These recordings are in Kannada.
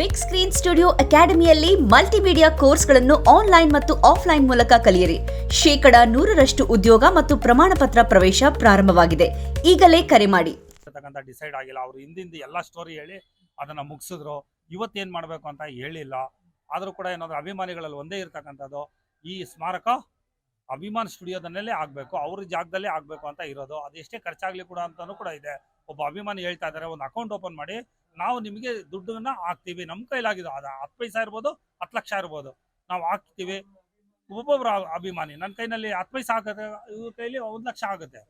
ಬಿಗ್ ಸ್ಕ್ರೀನ್ ಸ್ಟುಡಿಯೋ ಅಕಾಡೆಮಿಯಲ್ಲಿ ಮಲ್ಟಿಮೀಡಿಯಾ ಕೋರ್ಸ್ಗಳನ್ನು ಆನ್ಲೈನ್ ಮತ್ತು ಆಫ್ಲೈನ್ ಮೂಲಕ ಕಲಿಯಿರಿ. ಶೇಕಡ ನೂರರಷ್ಟು ಉದ್ಯೋಗ ಮತ್ತು ಪ್ರಮಾಣ ಪತ್ರ ಪ್ರವೇಶ ಪ್ರಾರಂಭವಾಗಿದೆ. ಈಗಲೇ ಕರೆ ಮಾಡಿ. ಡಿಸೈಡ್ ಆಗಿಲ್ಲ. ಅವರು ಹಿಂದಿಂದ ಎಲ್ಲ ಸ್ಟೋರಿ ಹೇಳಿ ಅದನ್ನ ಮುಗಿಸಿದ್ರು. ಇವತ್ತೇನ್ ಮಾಡಬೇಕು ಅಂತ ಹೇಳಿಲ್ಲ. ಆದರೂ ಕೂಡ ಏನಾದ್ರು ಅಭಿಮಾನಿಗಳಲ್ಲಿ ಒಂದೇ ಇರ್ತಕ್ಕಂಥದ್ದು, ಈ ಸ್ಮಾರಕ ಅಭಿಮಾನ್ ಸ್ಟುಡಿಯೋದಲ್ಲೇ ಆಗಬೇಕು, ಅವ್ರ ಜಾಗದಲ್ಲೇ ಆಗಬೇಕು ಅಂತ ಇರೋದು. ಅದೆಷ್ಟೇ ಖರ್ಚಾಗ್ಲಿ ಕೂಡ ಅಂತಾನೂ ಕೂಡ ಇದೆ. ಒಬ್ಬ ಅಭಿಮಾನಿ ಹೇಳ್ತಾ ಇದ್ದಾರೆ ಒಂದು ಅಕೌಂಟ್ ಓಪನ್ ಮಾಡಿ ನಾವು ನಿಮಗೆ ದುಡ್ಡನ್ನ ಹಾಕ್ತೀವಿ. ನಮ್ಮ ಕೈಲಾಗಿದೆ ಅದು. ಹತ್ತು ಪೈಸಾ ಇರ್ಬೋದು ಹತ್ತು ಲಕ್ಷ ಇರ್ಬೋದು. ನಾವು ಹಾಕ್ತೀವಿ. ಒಬ್ಬೊಬ್ರು ಅಭಿಮಾನಿ. ನನ್ನ ಕೈನಲ್ಲಿ ಹತ್ತು ಪೈಸ ಆಗುತ್ತೆ ಇವ್ರ ಕೈಲಿ ಒಂದು ಲಕ್ಷ ಆಗುತ್ತೆ.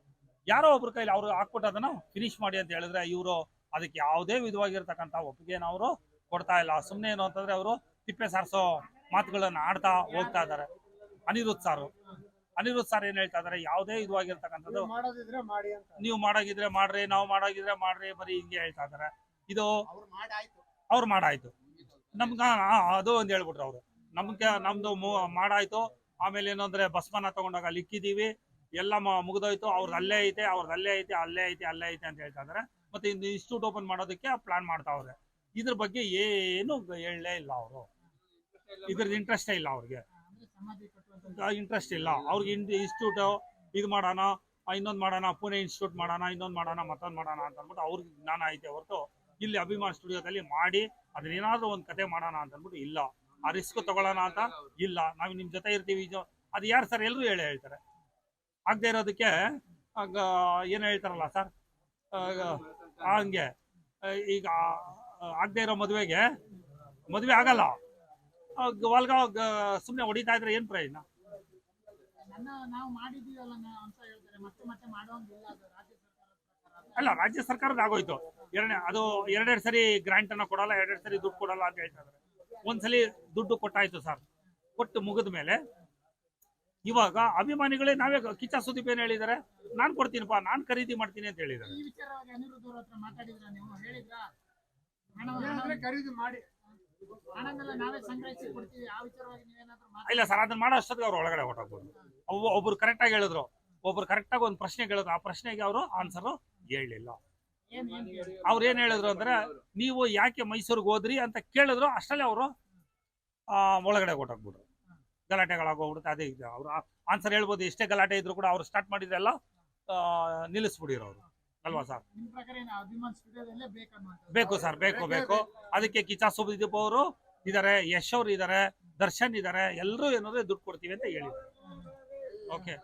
ಯಾರೋ ಒಬ್ರ ಕೈಲಿ ಅವ್ರು ಹಾಕ್ಬಿಟ್ಟು ಅದನ್ನು ಫಿನಿಶ್ ಮಾಡಿ ಅಂತ ಹೇಳಿದ್ರೆ ಇವರು ಅದಕ್ಕೆ ಯಾವುದೇ ವಿಧವಾಗಿರ್ತಕ್ಕಂಥ ಒಪ್ಪಿಗೆನ ಅವರು ಕೊಡ್ತಾ ಇಲ್ಲ. ಸುಮ್ಮನೆ ಏನು ಅಂತಂದ್ರೆ ಅವರು ತಿಪ್ಪೆ ಸಾರಿಸೋ ಮಾತುಗಳನ್ನ ಆಡ್ತಾ ಹೋಗ್ತಾ ಇದ್ದಾರೆ ಅನಿರುದ್ಧ ಸಾರು. ಅನಿರುದ್ಧ ಸಾರ್ ಏನ್ ಹೇಳ್ತಾ ಇದಾರೆ? ಯಾವುದೇ ಇದುವಾಗಿರ್ತಕ್ಕಂಥದ್ದು ನೀವು ಮಾಡಾಗಿದ್ರೆ ಮಾಡ್ರಿ ನಾವು ಮಾಡಾಗಿದ್ರೆ ಮಾಡ್ರಿ ಬರೀ ಹಿಂಗೆ ಹೇಳ್ತಾ ಇದಾರೆ. ಇದು ಅವ್ರು ಮಾಡಾಯ್ತು. ನಮ್ಗ ಅದು ಒಂದ್ ಹೇಳ್ಬಿಟ್ರು ಅವರು. ನಮ್ಗೆ ನಮ್ದು ಮಾಡಾಯ್ತು. ಆಮೇಲೆ ಏನು ಅಂದ್ರೆ ಬಸ್ಮನ ತಗೊಂಡಾಗ ಲಿಕ್ಕಿದೀವಿ ಎಲ್ಲ ಮುಗಿದೋಯ್ತು. ಅವ್ರದ್ದು ಅಲ್ಲೇ ಐತೆ ಅವ್ರದ್ದು ಅಲ್ಲೇ ಐತೆ ಅಲ್ಲೇ ಐತೆ ಅಲ್ಲೇ ಐತೆ ಅಂತ ಹೇಳ್ತಾ ಇದಾರೆ. ಮತ್ತೆ ಇನ್ನು ಇನ್ಸ್ಟಿಟ್ಯೂಟ್ ಓಪನ್ ಮಾಡೋದಕ್ಕೆ ಪ್ಲಾನ್ ಮಾಡ್ತಾವ್ರೆ ಇದ್ರ ಬಗ್ಗೆ ಏನು ಹೇಳಲೇ ಇಲ್ಲ ಅವರು. ಇದ್ರದ್ದು ಇಂಟ್ರೆಸ್ಟೇ ಇಲ್ಲ ಅವ್ರಿಗೆ. ಇಂಟ್ರೆಸ್ಟ್ ಇಲ್ಲ. ಅವ್ರಿಗೆ ಇನ್ಸ್ಟಿಟ್ಯೂಟ್ ಇದು ಮಾಡೋಣ ಇನ್ನೊಂದು ಮಾಡೋಣ ಪುಣೆ ಇನ್ಸ್ಟಿಟ್ಯೂಟ್ ಮಾಡೋಣ ಇನ್ನೊಂದು ಮಾಡೋಣ ಮತ್ತೊಂದು ಮಾಡೋಣ ಅಂತ ಅಂದ್ಬಿಟ್ಟು ಅವ್ರಿಗೆ ಜ್ಞಾನ ಐತೆ ಹೊರತು ಇಲ್ಲಿ ಅಭಿಮಾನ್ ಸ್ಟುಡಿಯೋದಲ್ಲಿ ಮಾಡಿ ಅದನ್ನೇನಾದ್ರೂ ಒಂದು ಕತೆ ಮಾಡೋಣ ಅಂತ ಅಂದ್ಬಿಟ್ಟು ಇಲ್ಲ. ಆ ರಿಸ್ಕ್ ತಗೊಳ್ಳೋಣ ಅಂತ ಇಲ್ಲ. ನಾವು ನಿಮ್ ಜೊತೆ ಇರ್ತೀವಿ ಇದು ಅದು ಯಾರು ಸರ್ ಎಲ್ಲರೂ ಹೇಳಿ ಹೇಳ್ತಾರೆ. ಆಗದೆ ಇರೋದಕ್ಕೆ ಏನು ಹೇಳ್ತಾರಲ್ಲ ಸರ್ ಹಂಗೆ. ಈಗ ಆಗದೆ ಇರೋ ಮದುವೆಗೆ ಮದುವೆ ಆಗಲ್ಲ. ವಾಲ್ಗ ಸುಮ್ಮನೆ ಹೊಡಿತಾ ಇದ್ರೆ ಏನು ಪ್ರಯೋಜನ? ನಾವು ಮಾಡಿದೀವಲ್ಲ ಅಂತ ಹೇಳ್ತಾರೆ. ಮತ್ತೆ ಮತ್ತೆ ಮಾಡೋಂಗಿಲ್ಲ ಅದು ರಾಜ್ಯ ಸರ್ಕಾರದ ಪ್ರಕಾರ ಅಲ್ಲ ರಾಜ್ಯ ಸರ್ಕಾರದ ಆಗೋಯ್ತು. ಎರಡನೇ ಅದು ಎರಡೆರಡು ಸರಿ ಗ್ರಾಂಟ್ ಅನ್ನ ಕೊಡಲ್ಲ ಎರಡೆರಡು ಸರಿ ದುಡ್ಡು ಕೊಡಲ್ಲ ಅಂತ ಹೇಳ್ತಾರೆ ಒಂದ್ಸಲಿ ದುಡ್ಡು ಕೊಟ್ಟಾಯ್ತು ಸರ್. ಕೊಟ್ಟು ಮುಗಿದ ಮೇಲೆ ಇವಾಗ ಅಭಿಮಾನಿಗಳೇ ನಾವೇ ಕಿಚ್ಚ ಸುದೀಪ್ ಏನ್ ಹೇಳಿದಾರೆ ನಾನ್ ಕೊಡ್ತೀನಿಪ್ಪ ನಾನ್ ಖರೀದಿ ಮಾಡ್ತೀನಿ ಅಂತ ಹೇಳಿದಾರೆ? ಇಲ್ಲ ಸರ್ ಅದನ್ನ ಮಾಡೋ ಅಷ್ಟೊತ್ತಿಗೆ ಅವ್ರು ಒಳಗಡೆ ಹೊಟ್ಟೋಗ್ಬೋದು ಒಬ್ರು ಕರೆಕ್ಟ್ ಆಗಿ ಹೇಳಿದ್ರು. ಒಬ್ರು ಕರೆಕ್ಟ್ ಆಗಿ ಒಂದು ಪ್ರಶ್ನೆ ಕೇಳಿದ್ರು ಆ ಪ್ರಶ್ನೆಗೆ ಅವರು ಆನ್ಸರ್ ಹೇಳಲಿಲ್ಲ. ಏನ್ ಏನ್ ಹೇಳಿ? ಅವ್ರು ಏನ್ ಹೇಳಿದ್ರು ಅಂದ್ರೆ ನೀವು ಯಾಕೆ ಮೈಸೂರಿಗೆ ಹೋದ್ರಿ? ಅಂತ ಕೇಳಿದ್ರು. ಅಷ್ಟಲ್ಲೇ ಅವರು ಒಳಗಡೆ ಹೊಟ್ಟೋಗ್ಬಿಟ್ರು ಗಲಾಟೆಗಳಾಗೋಗ್ಬಿಡುತ್ತೆ. ಅದೇ ಇದೆ. ಅವ್ರು ಆನ್ಸರ್ ಹೇಳ್ಬೋದು. ಎಷ್ಟೇ ಗಲಾಟೆ ಇದ್ರು ಕೂಡ ಅವ್ರು ಸ್ಟಾರ್ಟ್ ಮಾಡಿದ್ರೆಲ್ಲ ಆ, ನಿಲ್ಲಿಸ್ಬಿಡಿರೋ ಅವರು. ಅಲ್ವಾ ಸರ್? ಬೇಕು ಸರ್ ಬೇಕು ಬೇಕು. ಅದಕ್ಕೆ ಕಿಚಾ ಸುಬ್ದೀಪ್ ಅವರು ಇದಾರೆ ಯಶ್ ಅವರು ಇದಾರೆ ದರ್ಶನ್ ಇದಾರೆ ಎಲ್ಲರೂ ಏನಾದ್ರೆ ದುಡ್ಡು ಕೊಡ್ತೀವಿ ಅಂತ ಹೇಳಿದ್ರು. ಓಕೆ.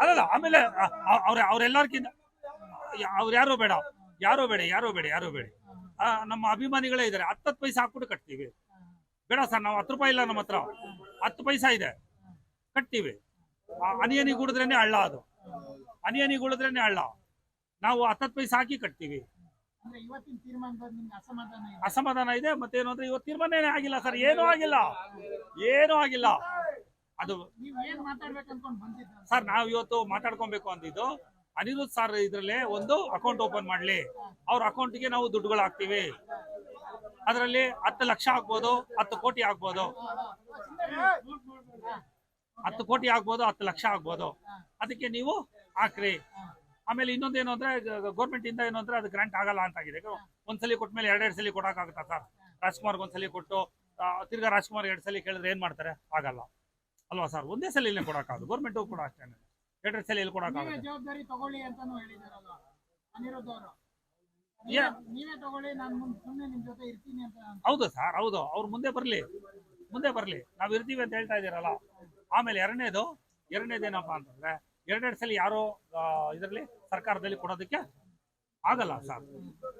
ಅಲ್ಲಲ್ಲ ಆಮೇಲೆ ಅವ್ರ ಅವ್ರೆಲ್ಲರ್ಕಿಂತ ಅವ್ರು ಯಾರು ಬೇಡ. ಯಾರು ಬೇಡ ಯಾರು ಬೇಡ ಯಾರು ಬೇಡ. ನಮ್ಮ ಅಭಿಮಾನಿಗಳೇ ಇದಾರೆ ಹತ್ತತ್ತು ಪೈಸೆ ಹಾಕ್ಬಿಟ್ಟು ಕಟ್ತೀವಿ. ಬೇಡ ಸರ್ ನಾವು ಹತ್ತು ರೂಪಾಯಿ ಇಲ್ಲ ನಮ್ಮ ಹತ್ರ. ಹತ್ತು ಪೈಸಾ ಇದೆ. ಕಟ್ತೀವಿ. ಅನಿಯನಿ ಹನಿ ಗುಡಿದ್ರೇನೆ ಹಳ್ಳ ಅದು. ಹನಿ ಹನಿ ಗುಡಿದ್ರೇನೆ ಹಳ್ಳ. ನಾವು ಹತ್ತತ್ತು ಪೈಸೆ ಹಾಕಿ ಕಟ್ತೀವಿ. ಅಸಮಾಧಾನ ಇದೆ? ಮತ್ತೇನು ಅಂದ್ರೆ ಇವತ್ತು ತೀರ್ಮಾನನೇ ಆಗಿಲ್ಲ ಸರ್. ಏನೂ ಆಗಿಲ್ಲ. ಏನೂ ಆಗಿಲ್ಲ. ಅದು ಸರ್ ನಾವು ಇವತ್ತು ಮಾತಾಡ್ಕೊಬೇಕು ಅಂತಿದ್ದು ಅನಿರುದ್ಧ್ ಸರ್ ಇದ್ರಲ್ಲೇ ಒಂದು ಅಕೌಂಟ್ ಓಪನ್ ಮಾಡ್ಲಿ. ಅವ್ರ ಅಕೌಂಟ್ಗೆ ನಾವು ದುಡ್ಡುಗಳು ಹಾಕ್ತಿವಿ ಅದರಲ್ಲಿ ಹತ್ತು ಲಕ್ಷ ಆಗ್ಬೋದು, ಹತ್ತು ಕೋಟಿ ಆಗ್ಬೋದು. ಹತ್ತು ಕೋಟಿ ಆಗ್ಬೋದು, ಹತ್ತು ಲಕ್ಷ ಆಗ್ಬೋದು. ಅದಕ್ಕೆ ನೀವು ಹಾಕ್ರಿ. ಆಮೇಲೆ ಇನ್ನೊಂದೇನು ಅಂದ್ರೆ ಗೌರ್ಮೆಂಟ್ ಇಂದ ಏನು ಅಂದ್ರೆ, ಅದು ಗ್ರಾಂಟ್ ಆಗಲ್ಲ ಅಂತ ಆಗಿದೆ ಒಂದ್ಸಲಿ ಕೊಟ್ಮೇಲೆ ಎರಡೆರಡು ಸಲ ಕೊಡಕ್ಕಾಗುತ್ತಾ ಸರ್? ರಾಜ್ಕುಮಾರ್ಗೆ ಒಂದ್ಸಲಿ ಕೊಟ್ಟು ತಿರ್ಗಾ ರಾಜ್ಕುಮಾರ್ ಎರಡು ಸಲ ಕೇಳಿದ್ರೆ ಏನ್ ಮಾಡ್ತಾರೆ? ಆಗಲ್ಲ. ಅಲ್ವಾ ಸರ್? ಒಂದೇ ಸಲ ಇಲ್ಲೇ ಕೊಡಕ್ಕಾಗದು ಗೌರ್ಮೆಂಟ್ ಕೂಡ ಅಷ್ಟೇ ಸಲ ಎಲ್ಲಿ ಕೊಡಕ್ಕಾಗುತ್ತೆ ಜವಾಬ್ದಾರಿ ತಗೊಳ್ಳಿ ಅಂತಾನು ಹೇಳಿದಾರಲ್ಲ ಅನಿರುದ್ಧ ಅವರು. ನೀವೇ ತಗೊಳ್ಳಿ ನಾನು ಸುಮ್ಮನೆ ನಿಮ್ ಜೊತೆ ಇರ್ತೀನಿ ಅಂತ ಹೌದು ಸರ್ ಹೌದು. ಅವ್ರ ಮುಂದೆ ಬರ್ಲಿ. ಮುಂದೆ ಬರ್ಲಿ. ನಾವ್ ಇರ್ತೀವಿ ಅಂತ ಹೇಳ್ತಾ ಇದೀರಲ್ಲ ಆಮೇಲೆ ಎರಡನೇದು ಎರಡನೇದೇನಪ್ಪ ಅಂತಂದ್ರೆ ಎರಡೆರಡು ಸಲ ಯಾರೋ ಇದರಲ್ಲಿ ಸರ್ಕಾರದಲ್ಲಿ ಕೊಡೋದಕ್ಕೆ ಆಗಲ್ಲ ಸರ್.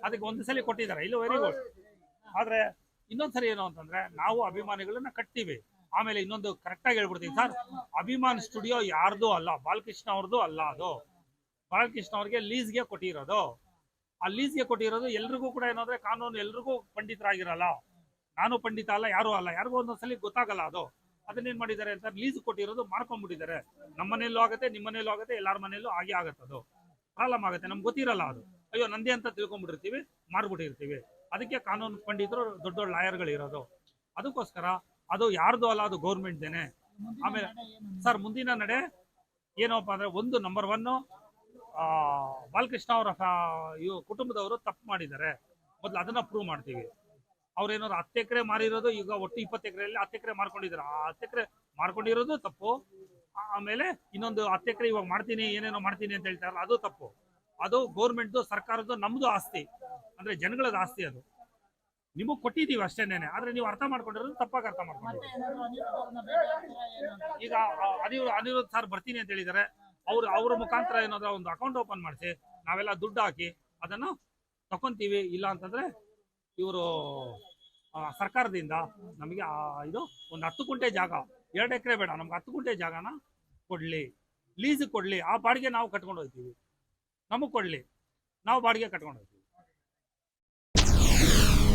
ಅದಕ್ಕೆ ಒಂದು ಸಲ ಕೊಟ್ಟಿದ್ದಾರೆ. ಇಲ್ಲ ವೆರಿ ಗುಡ್ ಆದ್ರೆ ಇನ್ನೊಂದ್ಸರಿ ಏನು ಅಂತಂದ್ರೆ ನಾವು ಅಭಿಮಾನಿಗಳನ್ನ ಕಟ್ತೀವಿ. ಆಮೇಲೆ ಇನ್ನೊಂದು ಕರೆಕ್ಟಾಗಿ ಹೇಳ್ಬಿಡ್ತೀನಿ ಸರ್. ಅಭಿಮಾನ್ ಸ್ಟುಡಿಯೋ ಯಾರ್ದು ಅಲ್ಲ, ಬಾಲಕೃಷ್ಣ ಅವ್ರದ್ದು ಅಲ್ಲ ಅದು. ಬಾಲಕೃಷ್ಣ ಅವ್ರಿಗೆ ಲೀಸ್ಗೆ ಕೊಟ್ಟಿರೋದು. ಆ ಲೀಸ್ಗೆ ಕೊಟ್ಟಿರೋದು ಎಲ್ರಿಗೂ ಕೂಡ ಏನಂದ್ರೆ ಕಾನೂನು ಎಲ್ರಿಗೂ ಪಂಡಿತರಾಗಿರಲ್ಲ ನಾನು ಪಂಡಿತ ಅಲ್ಲ, ಯಾರು ಅಲ್ಲ. ಯಾರಿಗೂ ಒಂದೊಂದ್ಸಲಿ ಗೊತ್ತಾಗಲ್ಲ ಅದು. ಅದನ್ನೇನ್ ಮಾಡಿದ್ದಾರೆ ಅಂತ ಲೀಸ್ ಕೊಟ್ಟಿರೋದು ಮಾರ್ಕೊಂಡ್ಬಿಟ್ಟಿದ್ದಾರೆ ನಮ್ಮ ಮನೆಯಲ್ಲೂ ಆಗುತ್ತೆ, ನಿಮ್ಮ ಮನೆಯಲ್ಲೂ ಆಗುತ್ತೆ, ಎಲ್ಲಾರ ಮನೆಯಲ್ಲೂ ಹಾಗೆ ಆಗುತ್ತೆ ಅದು. ಪ್ರಾಬ್ಲಮ್ ಆಗುತ್ತೆ, ನಮ್ಗೆ ಗೊತ್ತಿರಲ್ಲ ಅದು. ಅಯ್ಯೋ, ನಂದೇ ಅಂತ ತಿಳ್ಕೊಂಡ್ಬಿಟ್ಟಿರ್ತೀವಿ, ಮಾರ್ಬಿಟ್ಟಿರ್ತೀವಿ. ಅದಕ್ಕೆ ಕಾನೂನು ಪಂಡಿತರು ದೊಡ್ಡ ದೊಡ್ಡ ಲಾಯರ್ಗಳಿರೋದು. ಅದಕ್ಕೋಸ್ಕರ ಅದು ಯಾರ್ದು ಅಲ್ಲ, ಅದು ಗೌರ್ಮೆಂಟ್ದೇನೆ ಆಮೇಲೆ ಸರ್, ಮುಂದಿನ ನಡೆ ಏನಪ್ಪ ಅಂದ್ರೆ ಒಂದು ನಂಬರ್ ಒನ್ ಬಾಲಕೃಷ್ಣ ಅವರ ಕುಟುಂಬದವರು ತಪ್ಪು ಮಾಡಿದ್ದಾರೆ. ಮೊದಲು ಅದನ್ನ ಪ್ರೂವ್ ಮಾಡ್ತೀವಿ. ಅವ್ರೇನಾದ್ರು ಹತ್ತು ಎಕರೆ ಮಾರಿರೋದು, ಈಗ ಒಟ್ಟು ಇಪ್ಪತ್ತು ಎಕರೆಯಲ್ಲಿ ಹತ್ತು ಎಕರೆ ಮಾರ್ಕೊಂಡಿದ್ದಾರೆ. ಆ ಹತ್ತು ಎಕರೆ ಮಾರ್ಕೊಂಡಿರೋದು ತಪ್ಪು. ಆಮೇಲೆ ಇನ್ನೊಂದು ಹತ್ತು ಎಕರೆ ಇವಾಗ ಮಾಡ್ತೀನಿ, ಏನೇನೋ ಮಾಡ್ತೀನಿ ಅಂತ ಹೇಳ್ತಾರಲ್ಲ, ಅದು ತಪ್ಪು. ಅದು ಗೌರ್ಮೆಂಟ್ದು ಸರ್ಕಾರದ್ದು ನಮ್ದು ಆಸ್ತಿ. ಅಂದ್ರೆ ಜನಗಳದ್ದು ಆಸ್ತಿ ಅದು. ನಿಮಗೆ ಕೊಟ್ಟಿದ್ದೀವಿ ಅಷ್ಟೇನೆ ಆದ್ರೆ ನೀವು ಅರ್ಥ ಮಾಡ್ಕೊಂಡಿರೋದು ತಪ್ಪಾಗಿ ಅರ್ಥ ಅಂತ? ಈಗ ಅನಿರು ಅನಿರುದ್ಧ ಸರ್ ಬರ್ತೀನಿ ಅಂತ ಹೇಳಿದಾರೆ. ಅವ್ರು ಅವ್ರ ಮುಖಾಂತರ ಏನಾದ್ರು ಒಂದು ಅಕೌಂಟ್ ಓಪನ್ ಮಾಡಿಸಿ ನಾವೆಲ್ಲ ದುಡ್ಡು ಹಾಕಿ ಅದನ್ನು ತಕೊಂತೀವಿ. ಇಲ್ಲ ಅಂತಂದ್ರೆ ಇವರು ಸರ್ಕಾರದಿಂದ ನಮಗೆ ಆ ಇದು ಒಂದು ಹತ್ತು ಗುಂಟೆ ಜಾಗ ಎರಡು ಎಕರೆ ಬೇಡ ನಮ್ಗೆ ಹತ್ತು ಗುಂಟೆ ಜಾಗನ ಕೊಡ್ಲಿ. ಲೀಸ್ ಕೊಡ್ಲಿ. ಆ ಬಾಡಿಗೆ ನಾವು ಕಟ್ಕೊಂಡು ಹೋಗ್ತೀವಿ. ನಮಗೆ ಕೊಡ್ಲಿ. ನಾವು ಬಾಡಿಗೆ ಕಟ್ಕೊಂಡು ಹೋಗ್ತೀವಿ.